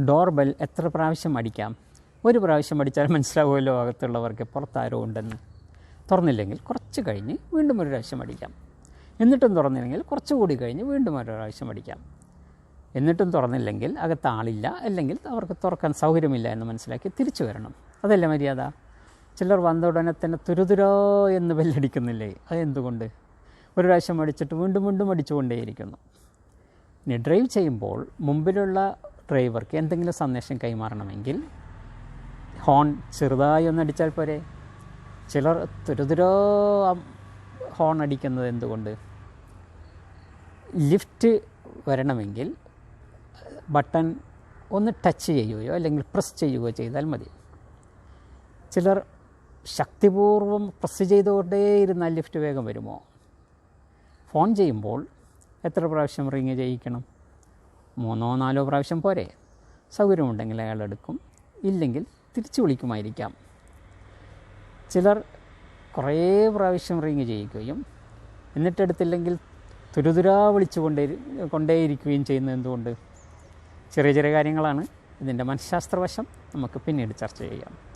Door bell എത്ര പ്രാവശ്യം അടിക്കാം? ഒരു പ്രാവശ്യം അടിച്ചാൽ മനസ്സിലാവുമല്ലോ അകത്തുള്ളവർക്ക് പുറത്താരോ ഉണ്ടെന്ന്. തുറന്നില്ലെങ്കിൽ കുറച്ച് കഴിഞ്ഞ് വീണ്ടും ഒരു പ്രാവശ്യം അടിക്കാം. എന്നിട്ടും തുറന്നില്ലെങ്കിൽ കുറച്ചുകൂടി കഴിഞ്ഞ് വീണ്ടും ഒരു പ്രാവശ്യം അടിക്കാം. എന്നിട്ടും തുറന്നില്ലെങ്കിൽ അകത്ത് ആളില്ല അല്ലെങ്കിൽ അവർക്ക് തുറക്കാൻ സൗകര്യമില്ല എന്ന് മനസ്സിലാക്കി തിരിച്ചു വരണം. അതല്ല മര്യാദ? ചിലർ വന്ന ഉടനെ തന്നെ തുരുതുരോ എന്ന് ബെല്ലടിക്കുന്നില്ലേ? അതെന്തുകൊണ്ട്? ഒരു പ്രാവശ്യം അടിച്ചിട്ട് വീണ്ടും വീണ്ടും അടിച്ചുകൊണ്ടേയിരിക്കുന്നു. ഇനി ഡ്രൈവ് ചെയ്യുമ്പോൾ മുമ്പിലുള്ള ഡ്രൈവർക്ക് എന്തെങ്കിലും സന്ദേശം കൈമാറണമെങ്കിൽ ഹോൺ ചെറുതായി ഒന്ന് അടിച്ചാൽ പോരെ. ചിലർ തുരുതുരോ ഹോൺ അടിക്കുന്നത് എന്തുകൊണ്ട്? ലിഫ്റ്റ് വരണമെങ്കിൽ ബട്ടൺ ഒന്ന് ടച്ച് ചെയ്യുകയോ അല്ലെങ്കിൽ പ്രസ് ചെയ്യുകയോ ചെയ്താൽ മതി. ചിലർ ശക്തിപൂർവം പ്രസ് ചെയ്തുകൊണ്ടേ ഇരുന്നാൽ ലിഫ്റ്റ് വേഗം വരുമോ? ഫോൺ ചെയ്യുമ്പോൾ എത്ര പ്രാവശ്യം റിങ് ചെയ്യിക്കണം? മൂന്നോ നാലോ പ്രാവശ്യം പോരെ. സൗകര്യമുണ്ടെങ്കിൽ അയാൾ എടുക്കും. ഇല്ലെങ്കിൽ തിരിച്ചു വിളിക്കുമായിരിക്കാം. ചിലർ കുറേ പ്രാവശ്യം റിങ് ചെയ്യിക്കുകയും എന്നിട്ടെടുത്തില്ലെങ്കിൽ തുരുതുരാ വിളിച്ചു കൊണ്ടേ കൊണ്ടേയിരിക്കുകയും ചെയ്യുന്നത് എന്തുകൊണ്ട്? ചെറിയ ചെറിയ കാര്യങ്ങളാണ്. ഇതിന്റെ മനഃശാസ്ത്രവശം നമുക്ക് പിന്നീട് ചർച്ച ചെയ്യാം.